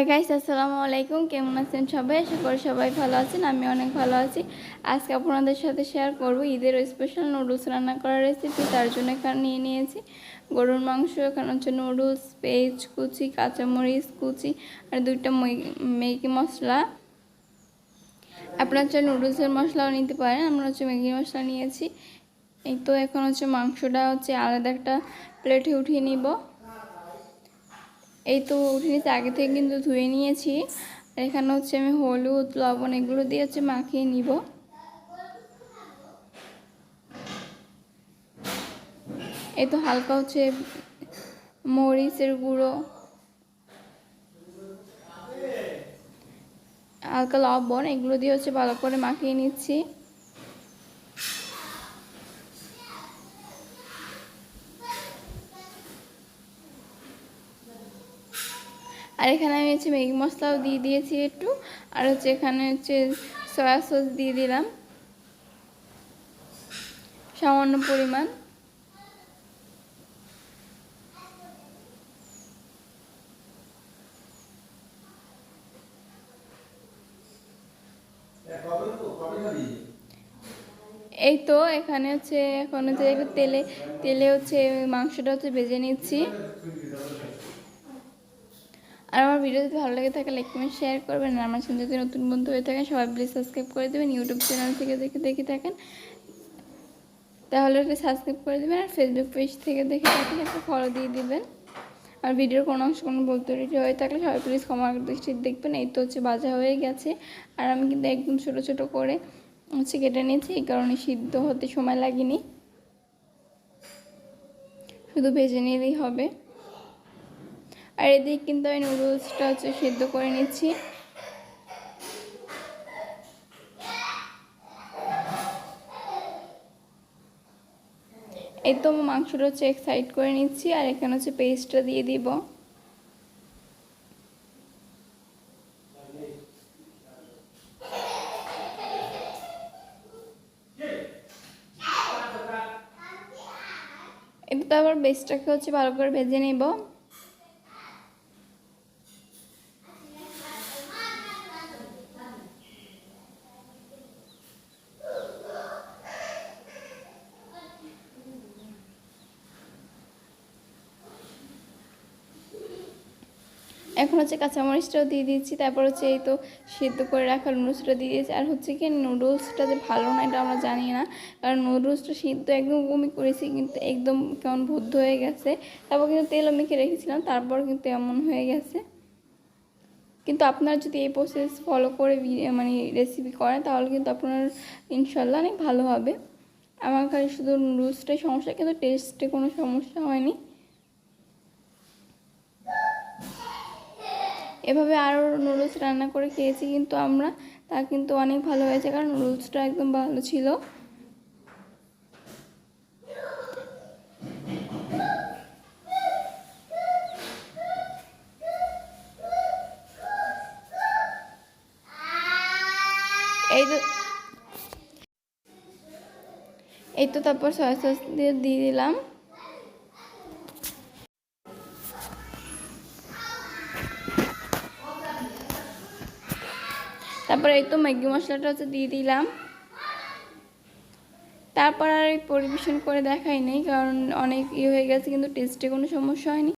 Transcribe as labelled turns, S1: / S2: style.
S1: Hi guys আসসালামু আলাইকুম। কেমন আছেন সবাই? আশা করি সবাই ভালো আছেন, আমি অনেক ভালো আছি। আজকে আপনাদের সাথে শেয়ার করব ঈদের স্পেশাল নুডলস রান্না করার রেসিপি তার জন্য এখানে নিয়ে নিয়েছি। গরুর মাংস, এখানে হচ্ছে নুডলস পেঁয়াজ কুচি, কাঁচামরিচ, কুচি, আর দুইটা ম্যাগি মশলা। আপনার হচ্ছে নুডলসের মশলাও নিতে পারেন, আমরা হচ্ছে ম্যাগি মশলা নিয়েছি। এই তো এখন হচ্ছে মাংসটা হচ্ছে আলাদা একটা প্লেটে উঠিয়ে নিব। এই তো উঠে নিতে আগে থেকে কিন্তু ধুয়ে নিয়েছি। আর এখানে হচ্ছে আমি হলুদ, লবণ এগুলো দিয়ে হচ্ছে মাখিয়ে নিব। এই তো হালকা হচ্ছে মরিচের গুঁড়ো। হালকা লবণ এগুলো দিয়ে হচ্ছে ভালো করে মাখিয়ে নিচ্ছি। আর এখানে আমি হচ্ছে ম্যাগি মশলাও দিয়ে দিয়েছি একটু। আর হচ্ছে এখানে হচ্ছে সয়া সস দিয়ে দিলাম। সামান্য পরিমাণ। এই তো এখানে হচ্ছে এখন হচ্ছে তেলে তেলে হচ্ছে মাংসটা হচ্ছে ভেজে নিচ্ছি। আর আমার ভিডিও যদি ভালো লাগে থাকে লাইক কমেন্ট শেয়ার করবেন। আর আমার সঙ্গে যদি নতুন বন্ধু হয়ে থাকেন, সবাই প্লিজ সাবস্ক্রাইব করে দেবেন ইউটিউব চ্যানেল থেকে দেখে দেখে থাকেন। তাহলে একটা সাবস্ক্রাইব করে দেবেন আর ফেসবুক পেজ থেকে দেখে থাকলে একটা ফলো দিয়ে দিবেন। আর ভিডিওর কোনো অংশ কোনো বলতে হয়ে থাকলে সবাই প্লিজ ক্ষমা দৃষ্টি দেখবেন। এই তো হচ্ছে বাজা হয়ে গেছে। আর আমি কিন্তু একদম ছোটো ছোটো করে হচ্ছে কেটে নিয়েছি, এই কারণে সিদ্ধ হতে সময় লাগেনি। শুধু ভেজে নিলেই হবে। আর এদিকে কিন্তু আমি নুডলসটা হচ্ছে সেদ্ধ করে নিচ্ছি। এই তো মাংসটা হচ্ছে এক সাইড করে নিচ্ছি আর এখানে হচ্ছে পেস্টটা দিয়ে দিব। এটা আবার বেস্টটাকে হচ্ছে ভালো করে ভেজে নেব। এখন হচ্ছে কাঁচামরিচটাও দিয়ে দিচ্ছি তারপর হচ্ছে এই তো সেদ্ধ করে রাখা নুডলসটা দিয়ে দিয়েছি। আর হচ্ছে কি নুডলসটা যে ভালো না এটা আমরা জানি না, কারণ নুডলসটা সিদ্ধ একদম কমি করেছি, কিন্তু একদম কেমন বদ্ধ হয়ে গেছে। তারপর কিন্তু তেলও মেখে রেখেছিলাম, তারপর কিন্তু এমন হয়ে গেছে। কিন্তু আপনারা যদি এই প্রসেস ফলো করে মানে রেসিপি করেন, তাহলে কিন্তু আপনার ইনশাল্লাহ অনেক ভালো হবে। আমার কাছে শুধু নুডলসটাই সমস্যা, কিন্তু টেস্টে কোনো সমস্যা হয়নি। এভাবে আরও নুডলস রান্না করে খেয়েছি কিন্তু আমরা, তা কিন্তু অনেক ভালো হয়েছে কারণ নুডলসটা একদম ভালো ছিল। এই তো এই তো তারপর সয়া সস দিয়ে দিয়ে দিলাম। তারপর এই তো ম্যাগি মশলাটা হচ্ছে দিয়ে দিলাম। তারপর আর এই পরিবেশন করে দেখাই নেই, কারণ অনেক ইয়ে হয়ে গেছে, কিন্তু টেস্টে কোনো সমস্যা হয়নি।